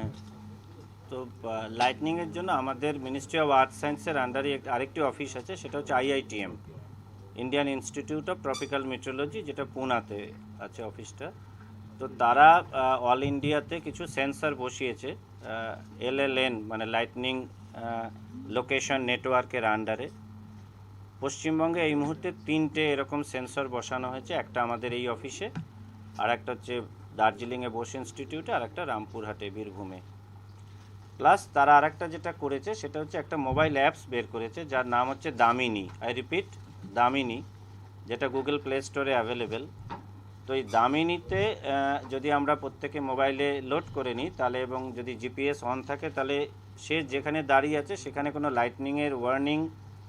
হ্যাঁ। তো লাইটনিংয়ের জন্য আমাদের মিনিস্ট্রি অফ আর্থ সায়েন্সের আন্ডারে আরেকটি অফিস আছে, সেটা হচ্ছে IITM Indian institute of tropical meteorology যেটা পুনাতে আছে অফিসটা তো তারা অল ইন্ডিয়াতে কিছু সেন্সর বসিয়েছে এলএলএন মানে লাইটনিং লোকেশন নেটওয়ার্কের আন্ডারে পশ্চিমবঙ্গে এই মুহূর্তে তিনটে এরকম সেন্সর বসানো হয়েছে, একটা আমাদের এই অফিসে আর একটা হচ্ছে দার্জিলিংয়ে বোস ইনস্টিটিউটে আর একটা রামপুরহাটে বীরভূমে। প্লাস তারা আরেকটা যেটা করেছে, সেটা হচ্ছে একটা মোবাইল অ্যাপস বের করেছে, যার নাম হচ্ছে দামিনী। আই রিপিট দামিনী, যেটা গুগল প্লে স্টোরে অ্যাভেলেবেল। তো এই দামিনীতে যদি আমরা প্রত্যেকে মোবাইলে লোড করে নিই, তাহলে এবং যদি জিপিএস অন থাকে, তাহলে সে যেখানে দাঁড়িয়ে আছে, সেখানে কোনো লাইটনিংয়ের ওয়ার্নিং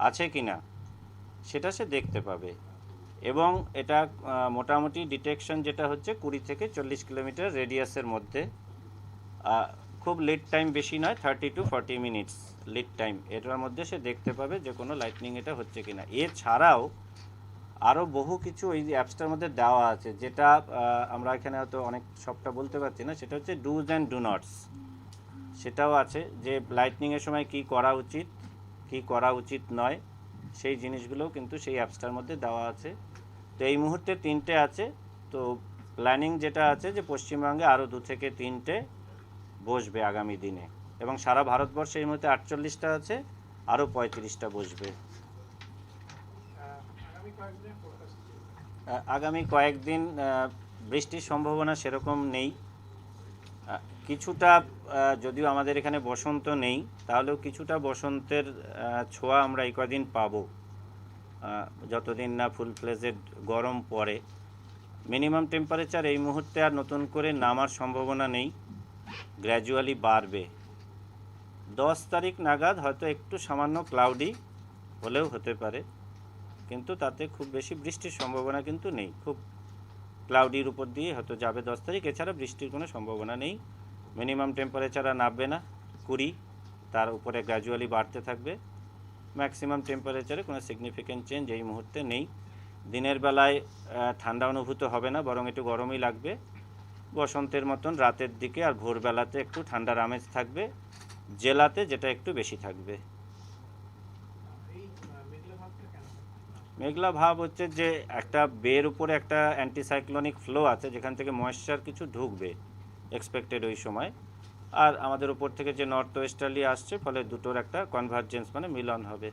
আছে কি না সেটা সে দেখতে পাবে। এবং এটা মোটামুটি ডিটেকশন যেটা হচ্ছে কুড়ি থেকে চল্লিশ কিলোমিটার রেডিয়াসের মধ্যে। খুব লিড টাইম বেশি নয় thirty to forty minutes lead time এটার মধ্যে সে দেখতে পাবে যে কোনো লাইটনিং এটা হচ্ছে কিনা। এছাড়াও আরও বহু কিছু এই অ্যাপসটার মধ্যে দেওয়া আছে, যেটা আমরা এখানে হয়তো অনেক সবটা বলতে পারছি না, সেটা হচ্ছে ডুজ অ্যান্ড ডু নটস সেটাও আছে যে লাইটনিংয়ের সময় কি করা উচিত, কি করা উচিত নয়। সেই জিনিসগুলোও কিন্তু সেই অ্যাপসটার মধ্যে দেওয়া আছে। তো এই মুহূর্তে তিনটে আছে। তো প্ল্যানিং যেটা আছে যে পশ্চিমবঙ্গে আরও দু থেকে তিনটে বসবে আগামী দিনে এবং সারা ভারতবর্ষে এই মুহূর্তে আটচল্লিশটা আছে, আরও পঁয়ত্রিশটা বসবে। আগামী কয়েকদিন বৃষ্টির সম্ভাবনা সেরকম নেই। কিছুটা যদিও আমাদের এখানে বসন্ত নেই, তাহলেও কিছুটা বসন্তের ছোঁয়া আমরা এই কদিন পাবো। যতদিন না ফুল ফ্লেজেড গরম পড়ে। মিনিমাম টেম্পারেচার এই মুহূর্তে আর নতুন করে নামার সম্ভাবনা নেই। গ্র্যাজুয়ালি বাড়বে। দশ তারিখ নাগাদ হয়তো একটু সামান্য ক্লাউডি হলেও হতে পারে। কিন্তু তাতে খুব বেশি বৃষ্টির সম্ভাবনা কিন্তু নেই। খুব ক্লাউডির উপর দিয়ে হয়তো যাবে দশ তারিখ, এছাড়া বৃষ্টির কোনো সম্ভাবনা নেই। মিনিমাম টেম্পারেচার আর নামবে না, কুড়ি, তার উপরে গ্র্যাজুয়ালি বাড়তে থাকবে। ম্যাক্সিমাম টেম্পারেচারে কোনো সিগনিফিক্যান্ট চেঞ্জ এই মুহূর্তে নেই। দিনের বেলায় ঠান্ডা অনুভূত হবে না, বরং একটু গরমই লাগবে। বসন্তের মতন রাতের দিকে আর ভোরবেলাতে একটু ঠান্ডার আমেজ থাকবে। জেলাতে যেটা একটু বেশি থাকবে। মেঘলা ভাব হচ্ছে যে একটা বের উপরে একটা অ্যান্টিসাইক্লোনিক ফ্লো আছে, যেখান থেকে ময়েশ্চার কিছু ঢুকবে এক্সপেক্টেড ওই সময়। আর আমাদের উপর থেকে যে নর্থ ওয়েস্টার্লি আসছে, ফলে দুটোর একটা কনভার্জেন্স মানে মিলন হবে।